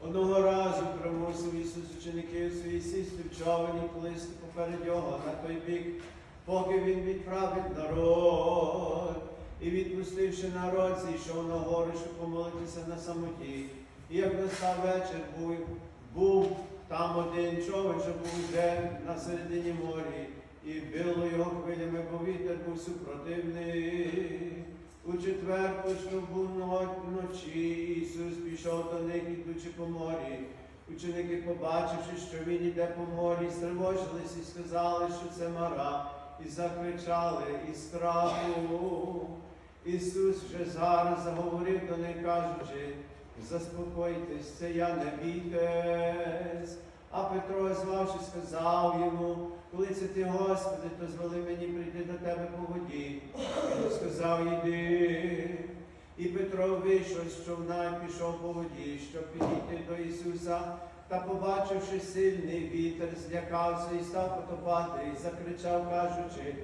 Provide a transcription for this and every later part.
Одного разу примусив Ісус учеників своїх сісти в плисти поперед на той бік, поки він відправить народ. І відпустивши народ, зійшов на гору, щоб помолитися на самоті. І як настав вечір, був, там один човен, що був день на середині морі, і било його хвилями, був супротивний. У четверту, що був вночі, Ісус пішов до них, ідучи по морі. Ученики, побачивши, що він іде по морі, стривожились і сказали, що це мара, і закричали із страху. Ісус вже зараз заговорив до них, кажучи, заспокойтесь, це я не бійтесь. А Петро, звавши, сказав йому, коли це ти, Господи, то звели мені прийти до тебе по воді. Він сказав, іди. І Петро вийшов з човна і пішов по воді, щоб підійти до Ісуса, та, побачивши сильний вітер, злякався і став потопати, і закричав, кажучи,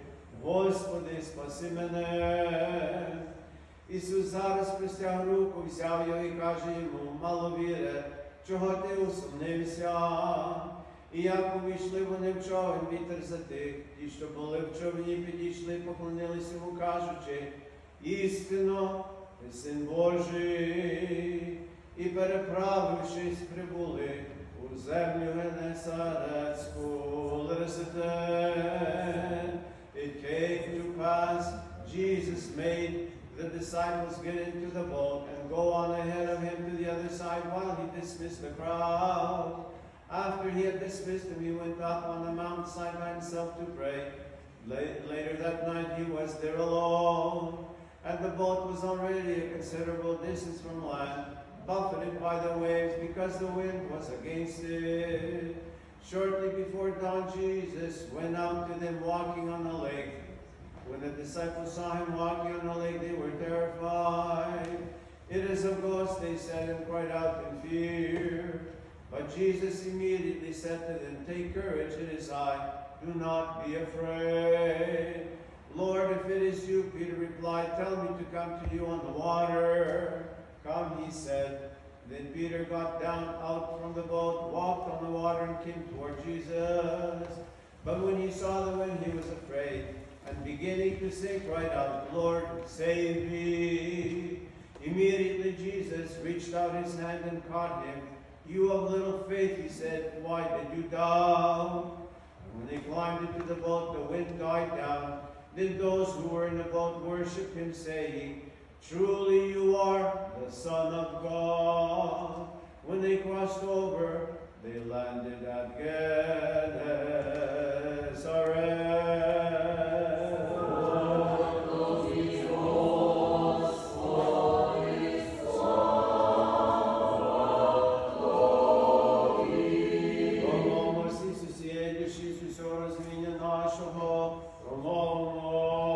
Господи, спаси мене. Ісус зараз простяг руку, взяв його і каже йому, маловіре, чого ти усумнився? І як увійшли вони в човен, вітер затих, ті, що були в човні, підійшли, поклонилися йому, кажучи, істинно, ти син Божий, і переправившись, прибули у землю Генесарецьку, Лересетен. It came to pass, Jesus made the disciples get into the boat and go on ahead of him to the other side while dismissed the crowd. After he had dismissed them, he went up on the mountainside by himself to pray. Later that night, he was there alone, and the boat was already a considerable distance from land, buffeted by the waves because the wind was against it. Shortly before dawn, Jesus went out to them walking on the lake. When the disciples saw him walking on the lake, they were terrified. It is a ghost, they said, and cried out in fear. But Jesus immediately said to them, Take courage, it is I. Do not be afraid. Lord, if it is you, Peter replied, Tell me to come to you on the water. Come, he said. Then Peter got down out from the boat, walked on the water, and came toward Jesus. But when he saw the wind, he was afraid, and beginning to sink, cried out, Lord, save me. Immediately Jesus reached out his hand and caught him. You of little faith, he said, why did you doubt? And when they climbed into the boat, the wind died down. Then those who were in the boat worshipped him, saying, Truly you are the Son of God. When they crossed over, they landed at Gennesaret. Усього розуміння нашого, промовимо.